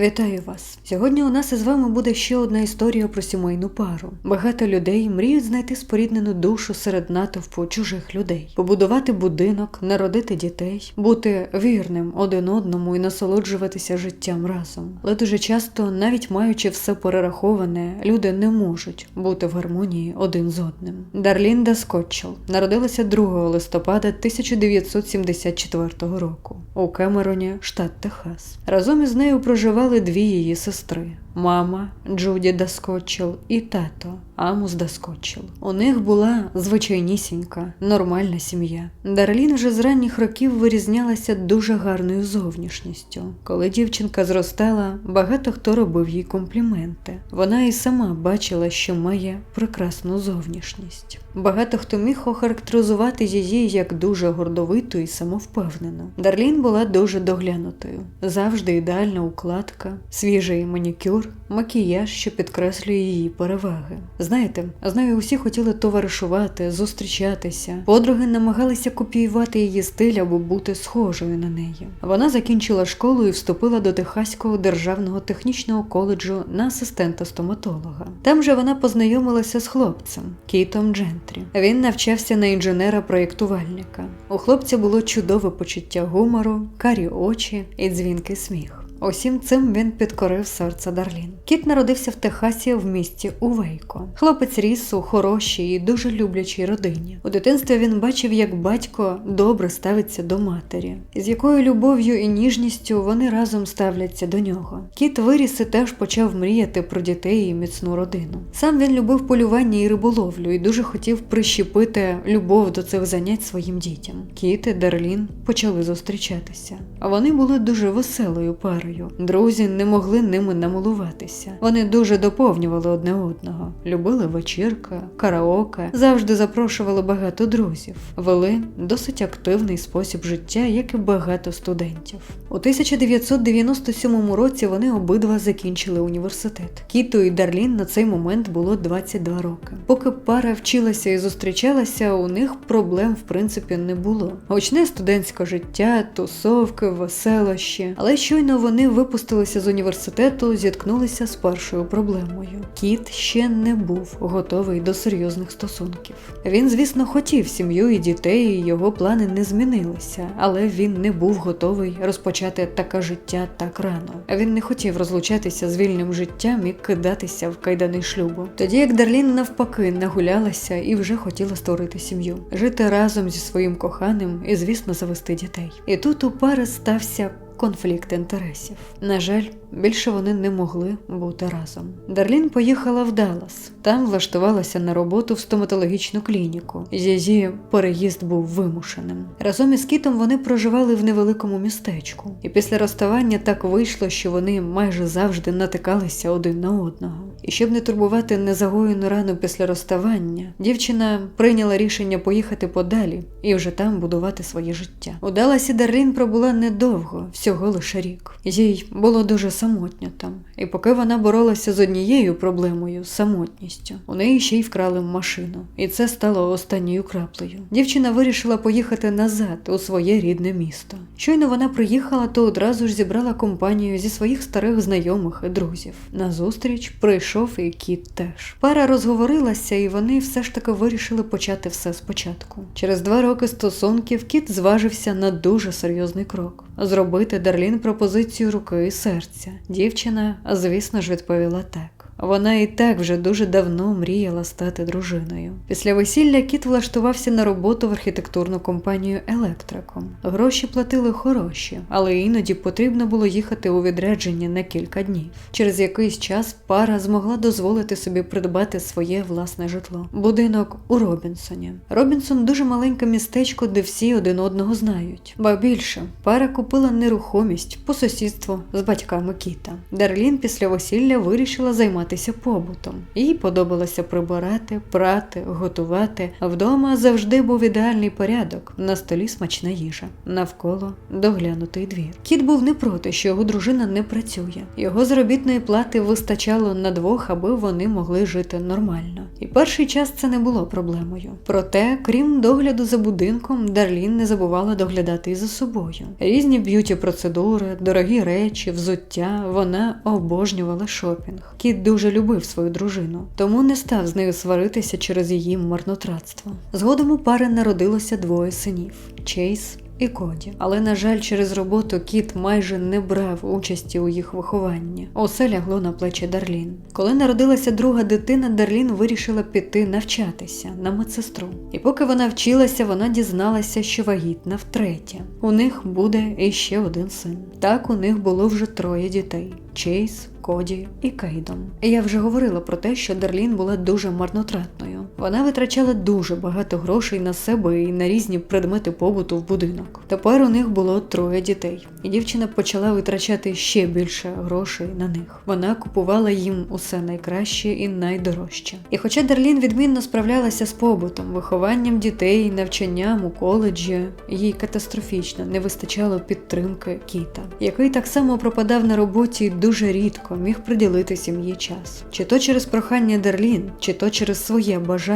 Вітаю вас! Сьогодні у нас із вами буде ще одна історія про сімейну пару. Багато людей мріють знайти споріднену душу серед натовпу чужих людей, побудувати будинок, народити дітей, бути вірним один одному і насолоджуватися життям разом. Але дуже часто, навіть маючи все перераховане, люди не можуть бути в гармонії один з одним. Дарлінда Скотчел народилася 2 листопада 1974 року у Кемероні, штат Техас. Разом із нею проживали дві її сестри. Мама Джуді Даскотчел і тато Амус Даскотчел. У них була звичайнісінька, нормальна сім'я. Дарлін вже з ранніх років вирізнялася дуже гарною зовнішністю. Коли дівчинка зростала, багато хто робив їй компліменти. Вона і сама бачила, що має прекрасну зовнішність. Багато хто міг охарактеризувати її як дуже гордовиту і самовпевнену. Дарлін була дуже доглянутою, завжди ідеальна укладка, свіжий манікюр, макіяж, що підкреслює її переваги. Знаєте, з нею усі хотіли товаришувати, зустрічатися. Подруги намагалися копіювати її стиль або бути схожою на неї. Вона закінчила школу і вступила до Техаського державного технічного коледжу на асистента стоматолога. Там же вона познайомилася з хлопцем Кітом Джентрі. Він навчався на інженера-проєктувальника. У хлопця було чудове почуття гумору, карі очі і дзвінкий сміх. Усім цим він підкорив серце Дарлін. Кіт народився в Техасі в місті Увейко. Хлопець ріс у хорошій і дуже люблячій родині. У дитинстві він бачив, як батько добре ставиться до матері, з якою любов'ю і ніжністю вони разом ставляться до нього. Кіт виріс і теж почав мріяти про дітей і міцну родину. Сам він любив полювання і риболовлю і дуже хотів прищепити любов до цих занять своїм дітям. Кіт і Дарлін почали зустрічатися. А вони були дуже веселою парою. Друзі не могли ними намилуватися. Вони дуже доповнювали одне одного, любили вечірка, караоке, завжди запрошували багато друзів, вели досить активний спосіб життя, як і багато студентів. У 1997 році вони обидва закінчили університет. Кіту і Дарлін на цей момент було 22 роки. Поки пара вчилася і зустрічалася, у них проблем в принципі не було. Гучне студентське життя, тусовки, веселощі, але щойно вони вони випустилися з університету, зіткнулися з першою проблемою. Кіт ще не був готовий до серйозних стосунків. Він, звісно, хотів сім'ю і дітей, і його плани не змінилися, але він не був готовий розпочати таке життя так рано. Він не хотів розлучатися з вільним життям і кидатися в кайдани шлюбу. Тоді як Дарлін навпаки нагулялася і вже хотіла створити сім'ю, жити разом зі своїм коханим і, звісно, завести дітей. І тут у пари стався конфлікт інтересів. На жаль, більше вони не могли бути разом. Дарлін поїхала в Даллас. Там влаштувалася на роботу в стоматологічну клініку. Її переїзд був вимушеним. Разом із кітом вони проживали в невеликому містечку, і після розставання так вийшло, що вони майже завжди натикалися один на одного. І щоб не турбувати незагоєну рану після розставання, дівчина прийняла рішення поїхати подалі і вже там будувати своє життя. У Далласі Дарлін пробула недовго, всього лише рік. Їй було дуже самотньо там, і поки вона боролася з однією проблемою самотністю, у неї ще й вкрали машину, і це стало останньою краплею. Дівчина вирішила поїхати назад у своє рідне місто. Щойно вона приїхала, то одразу ж зібрала компанію зі своїх старих знайомих і друзів. На зустріч прийшов і кіт теж. Пара розговорилася, і вони все ж таки вирішили почати все спочатку. Через два роки стосунків кіт зважився на дуже серйозний крок зробити Дарлін пропозицію руки і серця. Дівчина, звісно ж, відповіла так. Вона і так вже дуже давно мріяла стати дружиною. Після весілля кіт влаштувався на роботу в архітектурну компанію Електриком. Гроші платили хороші, але іноді потрібно було їхати у відрядження на кілька днів. Через якийсь час пара змогла дозволити собі придбати своє власне житло. Будинок у Робінсоні. Робінсон дуже маленьке містечко, де всі один одного знають. Ба більше пара купила нерухомість по сусідству з батьками кіта. Дарлін після весілля вирішила займатися займатися побутом. Їй подобалося прибирати, прати, готувати. Вдома завжди був ідеальний порядок. На столі смачна їжа, навколо доглянутий двір. Кіт був не проти, що його дружина не працює. Його заробітної плати вистачало на двох, аби вони могли жити нормально. І перший час це не було проблемою. Проте, крім догляду за будинком, Дарлін не забувала доглядати і за собою. Різні б'юті процедури, дорогі речі, взуття. Вона обожнювала шопінг. Кіт дуже любив свою дружину, тому не став з нею сваритися через її марнотратство. Згодом у пари народилося двоє синів Чейз і Коді. Але, на жаль, через роботу кіт майже не брав участі у їх вихованні. Усе лягло на плечі Дарлін. Коли народилася друга дитина, Дарлін вирішила піти навчатися на медсестру. І поки вона вчилася, вона дізналася, що вагітна втретє. У них буде іще один син. Так у них було вже троє дітей: Чейз, Коді і Кейдон. Я вже говорила про те, що Дарлін була дуже марнотратною. Вона витрачала дуже багато грошей на себе і на різні предмети побуту в будинок. Тепер у них було троє дітей, і дівчина почала витрачати ще більше грошей на них. Вона купувала їм усе найкраще і найдорожче. І хоча Дарлін відмінно справлялася з побутом, вихованням дітей, навчанням у коледжі, їй катастрофічно не вистачало підтримки кіта, який так само пропадав на роботі дуже рідко міг приділити сім'ї час. Чи то через прохання Дарлін, чи то через своє бажання,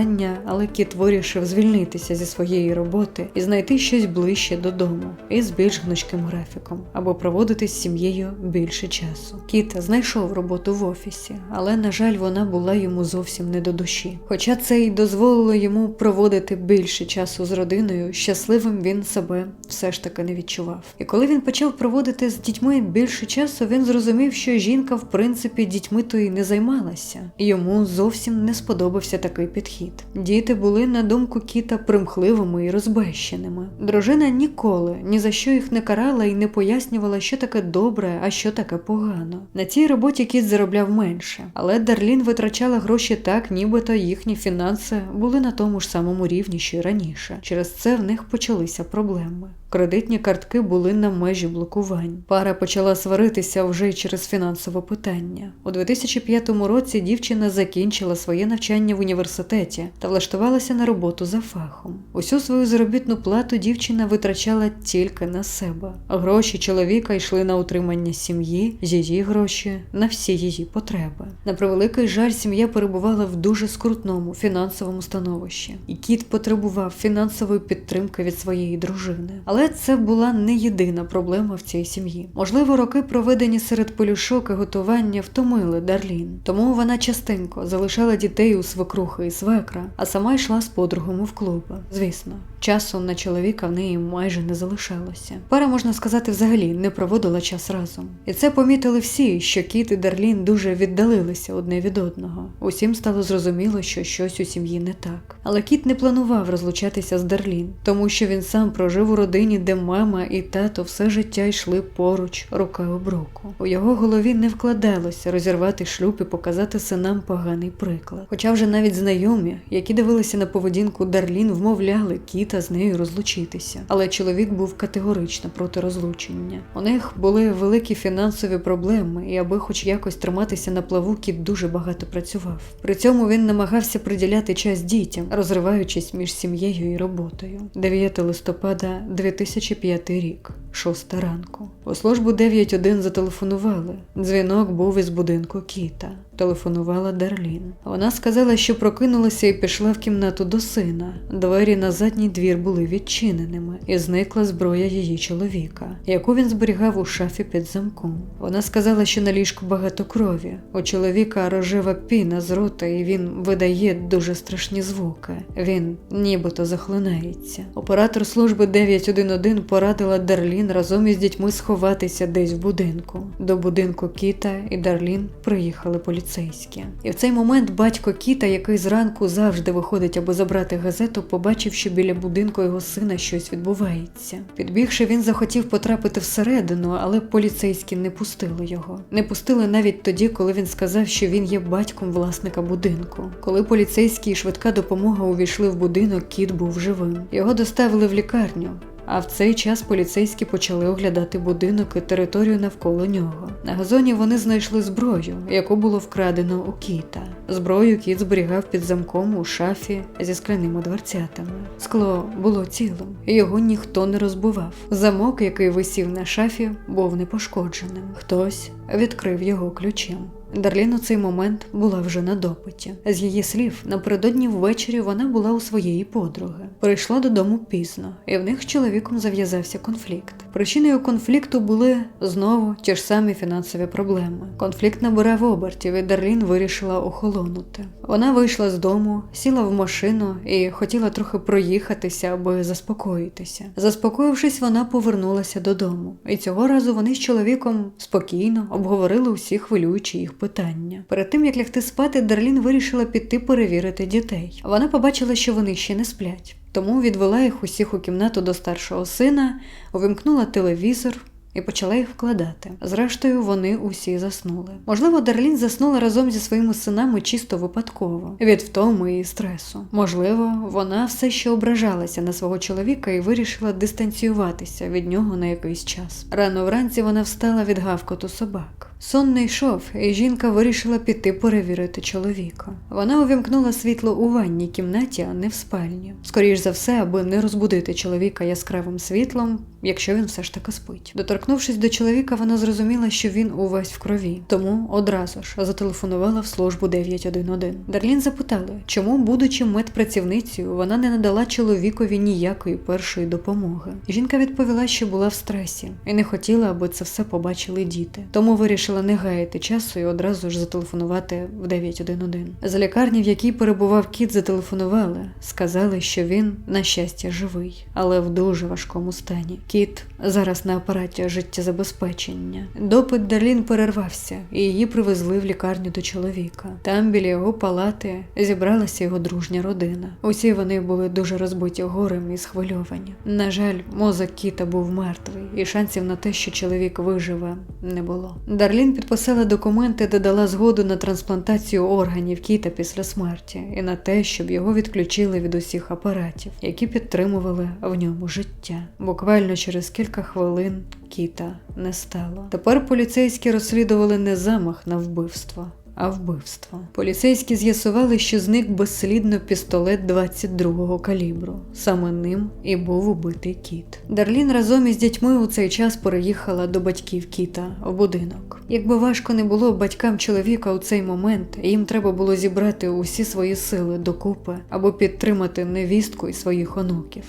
але кіт вирішив звільнитися зі своєї роботи і знайти щось ближче додому і з більш гнучким графіком, або проводити з сім'єю більше часу. Кіт знайшов роботу в офісі, але, на жаль, вона була йому зовсім не до душі. Хоча це й дозволило йому проводити більше часу з родиною, щасливим він себе все ж таки не відчував. І коли він почав проводити з дітьми більше часу, він зрозумів, що жінка, в принципі, дітьми то й не займалася. Йому зовсім не сподобався такий підхід. Діти були, на думку кіта, примхливими і розбещеними. Дружина ніколи ні за що їх не карала і не пояснювала, що таке добре, а що таке погано. На цій роботі кіт заробляв менше, але Дарлін витрачала гроші так, нібито їхні фінанси були на тому ж самому рівні, що й раніше. Через це в них почалися проблеми. Кредитні картки були на межі блокувань. Пара почала сваритися вже через фінансове питання. У 2005 році дівчина закінчила своє навчання в університеті та влаштувалася на роботу за фахом. Усю свою заробітну плату дівчина витрачала тільки на себе. Гроші чоловіка йшли на утримання сім'ї, її гроші на всі її потреби. На превеликий жаль, сім'я перебувала в дуже скрутному фінансовому становищі, і кіт потребував фінансової підтримки від своєї дружини. Але це була не єдина проблема в цій сім'ї. Можливо, роки, проведені серед полюшок і готування, втомили Дарлін, тому вона частенько залишала дітей у свекрухи і свекра, а сама йшла з подругами в клуби. Звісно, часу на чоловіка в неї майже не залишалося. Пара, можна сказати, взагалі не проводила час разом. І це помітили всі, що Кіт і Дарлін дуже віддалилися одне від одного. Усім стало зрозуміло, що щось у сім'ї не так. Але кіт не планував розлучатися з Дарлін, тому що він сам прожив у родині, де мама і тато все життя йшли поруч, рука об руку. У його голові не вкладалося розірвати шлюб і показати синам поганий приклад. Хоча вже навіть знайомі, які дивилися на поведінку Дарлін, вмовляли кіта з нею розлучитися. Але чоловік був категорично проти розлучення. У них були великі фінансові проблеми, і аби хоч якось триматися на плаву, кіт дуже багато працював. При цьому він намагався приділяти час дітям, розриваючись між сім'єю і роботою. 9 листопада 2005 рік, 6 ранку. У службу 91 зателефонували. Дзвінок був із будинку Кіта. Телефонувала Дарлін. Вона сказала, що прокинулася і пішла в кімнату до сина. Двері на задній двір були відчиненими, і зникла зброя її чоловіка, яку він зберігав у шафі під замком. Вона сказала, що на ліжку багато крові. У чоловіка рожева піна з рота, і він видає дуже страшні звуки. Він нібито захлинається. Оператор служби 911 порадила Дарлін разом із дітьми сховатися десь в будинку. До будинку Кіта і Дарлін приїхали поліцейські. І в цей момент батько Кіта, який зранку завжди виходить, аби забрати газету, побачив, що біля будинку його сина щось відбувається. Підбігши, він захотів потрапити всередину, але поліцейські не пустили його. Не пустили навіть тоді, коли він сказав, що він є батьком власника будинку. Коли поліцейські і швидка допомога увійшли в будинок, кіт був живим. Його доставили в лікарню. А в цей час поліцейські почали оглядати будинок і територію навколо нього. На газоні вони знайшли зброю, яку було вкрадено у кіта. Зброю кіт зберігав під замком у шафі зі скляними дверцятами. Скло було цілим, його ніхто не розбивав. Замок, який висів на шафі, був непошкодженим. Хтось відкрив його ключем. Дарлін у цей момент була вже на допиті. З її слів, напередодні ввечері вона була у своєї подруги. Прийшла додому пізно, і в них з чоловіком зав'язався конфлікт. Причиною конфлікту були знову ті ж самі фінансові проблеми. Конфлікт набирав обертів, і Дарлін вирішила охолонути. Вона вийшла з дому, сіла в машину і хотіла трохи проїхатися, аби заспокоїтися. Заспокоївшись, вона повернулася додому, і цього разу вони з чоловіком спокійно обговорили усі хвилюючі їх питання. Перед тим як лягти спати, Дарлін вирішила піти перевірити дітей. Вона побачила, що вони ще не сплять. Тому відвела їх усіх у кімнату до старшого сина, увімкнула телевізор. І почала їх вкладати. Зрештою, вони усі заснули. Можливо, Дарлін заснула разом зі своїми синами чисто випадково від втоми і стресу. Можливо, вона все ще ображалася на свого чоловіка і вирішила дистанціюватися від нього на якийсь час. Рано вранці вона встала від гавкоту собак. Сон не йшов, і жінка вирішила піти перевірити чоловіка. Вона увімкнула світло у ванній кімнаті, а не в спальні. Скоріш за все, аби не розбудити чоловіка яскравим світлом, якщо він все ж таки спить. Доторкнувшись до чоловіка, вона зрозуміла, що він увесь в крові, тому одразу ж зателефонувала в службу 911. Дарлін запитали, чому, будучи медпрацівницею, вона не надала чоловікові ніякої першої допомоги. Жінка відповіла, що була в стресі і не хотіла, аби це все побачили діти. Тому вирішила не гаяти часу і одразу ж зателефонувати в 911. З лікарні, в якій перебував кіт, зателефонували, сказали, що він, на щастя, живий, але в дуже важкому стані. Кіт зараз на апараті життєзабезпечення. Допит Дарлін перервався, і її привезли в лікарню до чоловіка. Там біля його палати зібралася його дружня родина. Усі вони були дуже розбиті горем і схвильовані. На жаль, мозок кіта був мертвий, і шансів на те, що чоловік виживе, не було. Дарлін підписала документи, де дала згоду на трансплантацію органів кіта після смерті і на те, щоб його відключили від усіх апаратів, які підтримували в ньому життя. Буквально через кілька хвилин кіта не стало. Тепер поліцейські розслідували не замах на вбивство. А вбивство. Поліцейські з'ясували, що зник безслідно пістолет 22-го калібру. Саме ним і був убитий кіт. Дарлін разом із дітьми у цей час переїхала до батьків кіта в будинок. Якби важко не було батькам чоловіка у цей момент, їм треба було зібрати усі свої сили докупи або підтримати невістку і своїх онуків.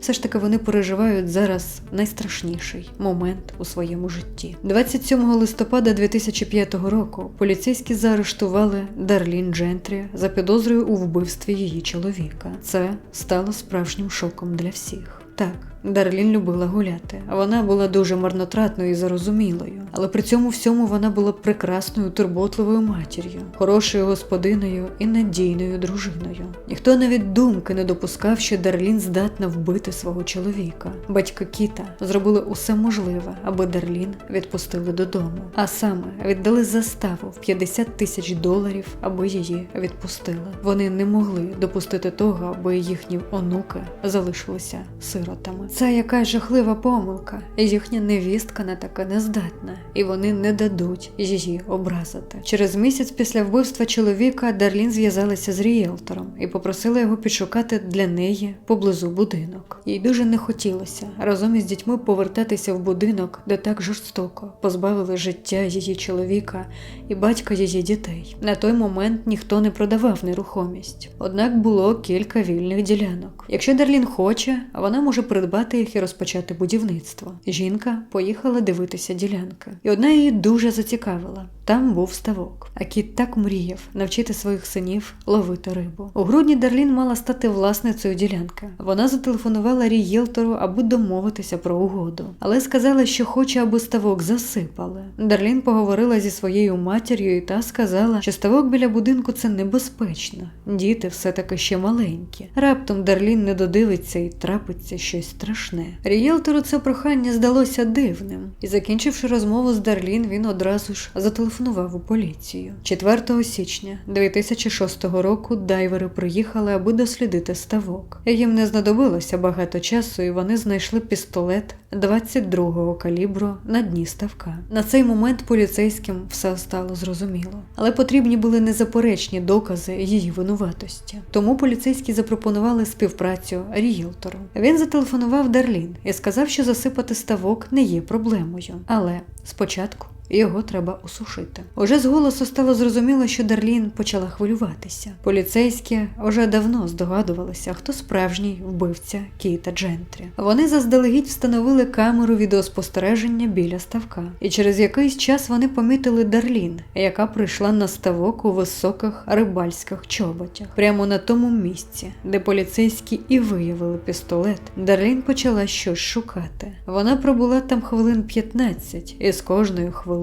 Все ж таки вони переживають зараз найстрашніший момент у своєму житті. 27 листопада 2005 року поліцейські заарештували Дарлін Джентрі за підозрою у вбивстві її чоловіка. Це стало справжнім шоком для всіх. Так, Дарлін любила гуляти, вона була дуже марнотратною і зарозумілою, але при цьому всьому вона була прекрасною турботливою матір'ю, хорошою господиною і надійною дружиною. Ніхто навіть думки не допускав, що Дарлін здатна вбити свого чоловіка. Батьки Кіта зробили усе можливе, аби Дарлін відпустили додому, а саме віддали заставу в 50 тисяч доларів, аби її відпустили. Вони не могли допустити того, аби їхні онуки залишилися сиротами. Це якась жахлива помилка. Їхня невістка на таке не здатна, і вони не дадуть її образити. Через місяць після вбивства чоловіка Дарлін зв'язалася з рієлтором і попросила його підшукати для неї поблизу будинок. Їй дуже не хотілося разом із дітьми повертатися в будинок, де так жорстоко позбавили життя її чоловіка і батька її дітей. На той момент ніхто не продавав нерухомість. Однак було кілька вільних ділянок. Якщо Дарлін хоче, вона може придбати їх і розпочати будівництво. Жінка поїхала дивитися ділянки, і одна її дуже зацікавила. Там був ставок. А кіт так мріяв навчити своїх синів ловити рибу. У грудні Дарлін мала стати власницею ділянки. Вона зателефонувала рієлтору, аби домовитися про угоду, але сказала, що хоче, аби ставок засипали. Дарлін поговорила зі своєю матір'ю, та сказала, що ставок біля будинку це небезпечно. Діти все таки ще маленькі. Раптом Дарлін не додивиться і трапиться щось страшне. Рієлтору це прохання здалося дивним, і закінчивши розмову з Дарлін, він одразу ж зателефонував зателефонував у поліцію. 4 січня 2006 року дайвери приїхали, аби дослідити ставок. Їм не знадобилося багато часу, і вони знайшли пістолет 22-го калібру на дні ставка. На цей момент поліцейським все стало зрозуміло, але потрібні були незаперечні докази її винуватості. Тому поліцейські запропонували співпрацю ріелтору. Він зателефонував Дарлін і сказав, що засипати ставок не є проблемою, але спочатку. Його треба усушити. Уже з голосу стало зрозуміло, що Дарлін почала хвилюватися. Поліцейські вже давно здогадувалися, хто справжній вбивця Кейта Джентрі. Вони заздалегідь встановили камеру відеоспостереження біля ставка, і через якийсь час вони помітили Дарлін, яка прийшла на ставок у високих рибальських чоботях, прямо на тому місці, де поліцейські і виявили пістолет. Дарлін почала щось шукати. Вона пробула там хвилин 15, і з кожною хвилиною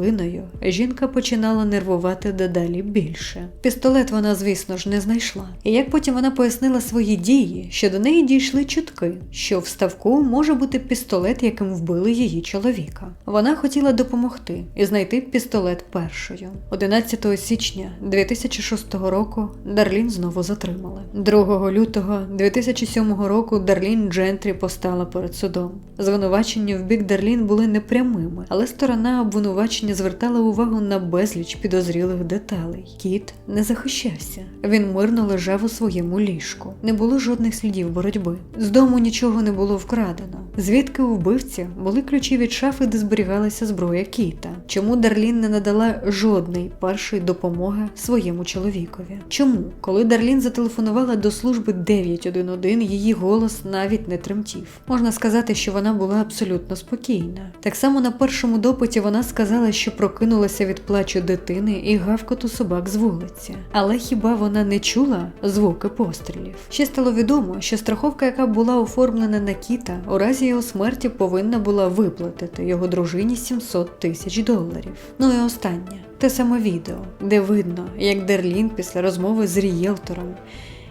жінка починала нервувати дедалі більше. Пістолет вона, звісно ж, не знайшла. І як потім вона пояснила свої дії, що до неї дійшли чутки, що в ставку може бути пістолет, яким вбили її чоловіка. Вона хотіла допомогти і знайти пістолет першою. 11 січня 2006 року Дарлін знову затримали. 2 лютого 2007 року Дарлін Джентрі постала перед судом. Звинувачення в бік Дарлін були непрямими, але сторона обвинувачення звертала увагу на безліч підозрілих деталей. Кіт не захищався. Він мирно лежав у своєму ліжку. Не було жодних слідів боротьби. З дому нічого не було вкрадено. Звідки у вбивці були ключі від шафи, де зберігалася зброя кіта? Чому Дарлін не надала жодної першої допомоги своєму чоловікові? Чому, коли Дарлін зателефонувала до служби 911, її голос навіть не тремтів? Можна сказати, що вона була абсолютно спокійна. Так само на першому допиті вона сказала, що прокинулася від плачу дитини і гавкоту собак з вулиці. Але хіба вона не чула звуки пострілів? Ще стало відомо, що страховка, яка була оформлена на кіта, у разі його смерті повинна була виплатити його дружині 700 тисяч доларів. Ну і останнє те саме відео, де видно, як Дерлін після розмови з рієлтором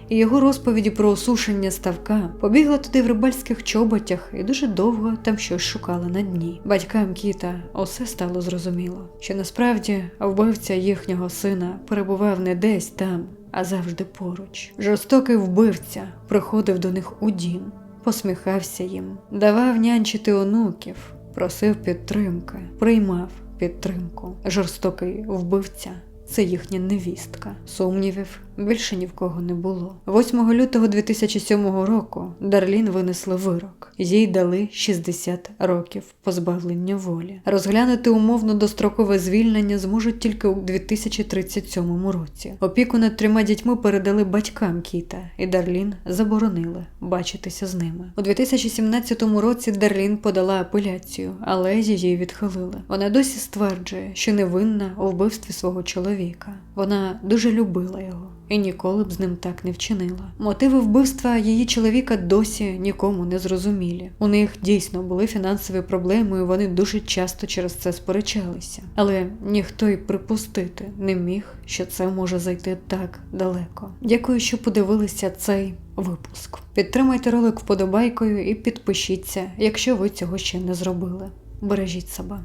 і його розповіді про осушення ставка побігла туди в рибальських чоботях і дуже довго там щось шукала на дні. Батькам кіта усе стало зрозуміло, що насправді вбивця їхнього сина перебував не десь там, а завжди поруч. Жорстокий вбивця приходив до них у дім, посміхався їм, давав нянчити онуків, просив підтримки, приймав підтримку. Жорстокий вбивця. Це їхня невістка. Сумнівів більше ні в кого не було. 8 лютого 2007 року Дарлін винесли вирок. Їй дали 60 років позбавлення волі. Розглянути умовно дострокове звільнення зможуть тільки у 2037 році. Опіку над трьома дітьми передали батькам Кіта, і Дарлін заборонили бачитися з ними. У 2017 році Дарлін подала апеляцію, але її відхилили. Вона досі стверджує, що невинна у вбивстві свого чоловіка. Вона дуже любила його і ніколи б з ним так не вчинила. Мотиви вбивства її чоловіка досі нікому не зрозумілі. У них дійсно були фінансові проблеми, і вони дуже часто через це сперечалися. Але ніхто й припустити не міг, що це може зайти так далеко. Дякую, що подивилися цей випуск. Підтримайте ролик вподобайкою і підпишіться, якщо ви цього ще не зробили. Бережіть себе.